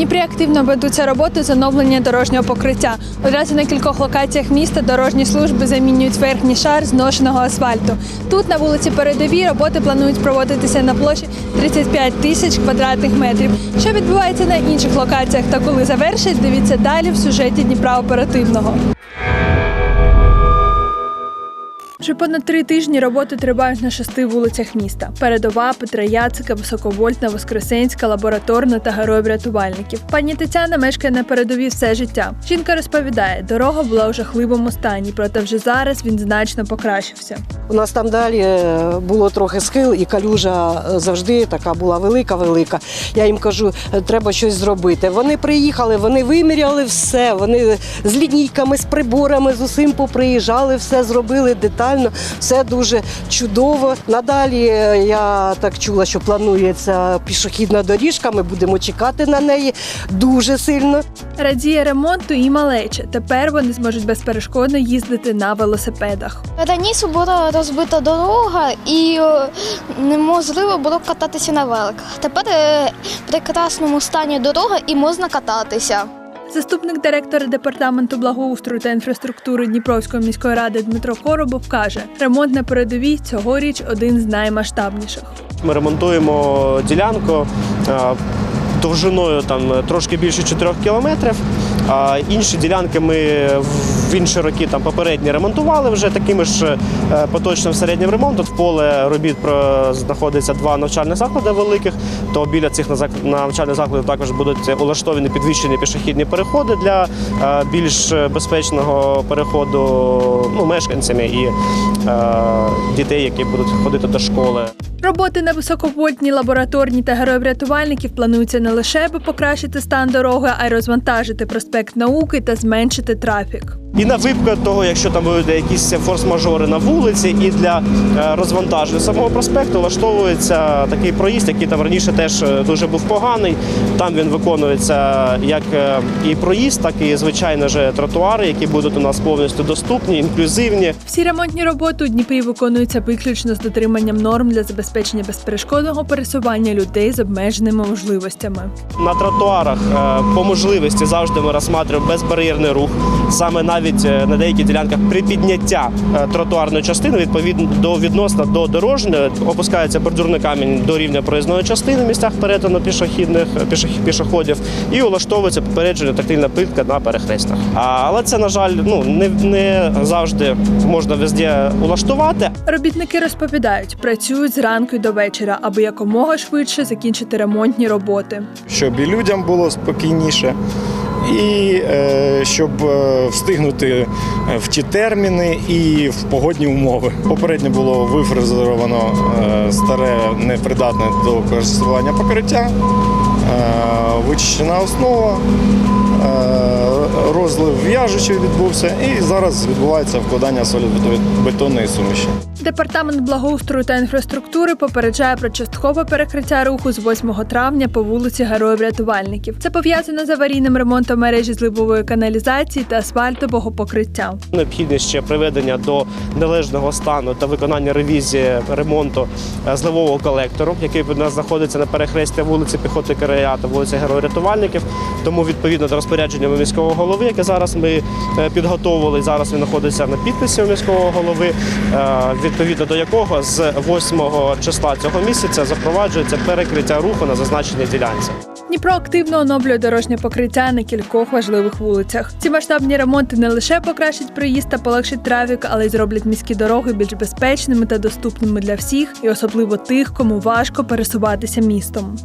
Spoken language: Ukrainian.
Дніпрі активно ведуться роботи з оновлення дорожнього покриття. Одразу на кількох локаціях міста дорожні служби замінюють верхній шар зношеного асфальту. Тут на вулиці Передовій роботи планують проводитися на площі 35 тисяч квадратних метрів. Що відбувається на інших локаціях та коли завершать, дивіться далі в сюжеті Дніпра оперативного. Вже понад три тижні роботи тривають на шести вулицях міста: Передова, Петра Яцика, Високовольтна, Воскресенська, Лабораторна та Героїв рятувальників. Пані Тетяна мешкає на передовій все життя. Жінка розповідає, дорога була у жахливому стані, проте вже зараз він значно покращився. У нас там далі е, було трохи схил, і калюжа е, завжди така була велика-велика. Я їм кажу, е, треба щось зробити. Вони приїхали, вони виміряли все. Вони з лінійками, з приборами, з усім поприїжджали, все зробили детально, все дуже чудово. Надалі е, я так чула, що планується пішохідна доріжка. Ми будемо чекати на неї дуже сильно. Радіє ремонту і малече. Тепер вони зможуть безперешкодно їздити на велосипедах. Раніше була розбита дорога і е, неможливо було кататися на великах. Тепер е, в прекрасному стані дорога і можна кататися. Заступник директора департаменту благоустрою та інфраструктури Дніпровської міської ради Дмитро Коробов каже, ремонт на передовій цьогоріч один з наймасштабніших. Ми ремонтуємо ділянку довжиною там трошки більше 4 кілометрів. А інші ділянки ми в інші роки там попередні ремонтували вже такими ж е, поточним середнім ремонтом. В поле робіт знаходиться два навчальних заклади великих. То біля цих навчальних закладів також будуть улаштовані підвищені пішохідні переходи для е, більш безпечного переходу ну, мешканцями і е, дітей, які будуть ходити до школи. Роботи на високовольтній лабораторній та героїв рятувальників плануються не лише аби покращити стан дороги, а й розвантажити проспект науки та зменшити трафік. І на випадок того, якщо там будуть якісь форс-мажори на вулиці, і для е, розвантаження самого проспекту влаштовується такий проїзд, який там раніше теж е, дуже був поганий. Там він виконується як е, і проїзд, так і звичайно ж тротуари, які будуть у нас повністю доступні, інклюзивні. Всі ремонтні роботи у Дніпрі виконуються виключно з дотриманням норм для забезпечення безперешкодного пересування людей з обмеженими можливостями. На тротуарах по можливості завжди ми розглядаємо безбар'єрний рух. Саме навіть е, на деяких ділянках при підняття е, тротуарної частини відповідно до відносно до дорожньої опускається бордюрний камінь до рівня проїзної частини в місцях перетину пішохідних пішох- пішоходів і улаштовується попереджена тактильна плитка на перехрестях. А, але це на жаль, ну не, не завжди можна везде улаштувати. Робітники розповідають, працюють зранку й до вечора, аби якомога швидше закінчити ремонтні роботи. щоб і людям було спокійніше, і е, щоб е, встигнути е, в ті терміни і в погодні умови. Попередньо було вифрезеровано е, старе непридатне до користування покриття, е, вичищена основа. Розлив в'яжучий відбувся, і зараз відбувається вкладання солідбетонної суміші. Департамент благоустрою та інфраструктури попереджає про часткове перекриття руху з 8 травня по вулиці Героїв рятувальників. Це пов'язано з аварійним ремонтом мережі зливової каналізації та асфальтового покриття. Необхідність ще приведення до належного стану та виконання ревізії ремонту е, зливового колектору, який нас знаходиться на перехресті вулиці Піхоти Кирея та вулиці Героїв рятувальників. Тому відповідно до розпорядження міського голови, яке зараз ми е, підготовили, зараз він знаходиться на підписі у міського голови, е, відповідно до якого з 8 числа цього місяця запроваджується перекриття руху на зазначеній ділянці. Дніпро активно оновлює дорожнє покриття на кількох важливих вулицях. Ці масштабні ремонти не лише покращать проїзд та полегшать трафік, але й зроблять міські дороги більш безпечними та доступними для всіх, і особливо тих, кому важко пересуватися містом.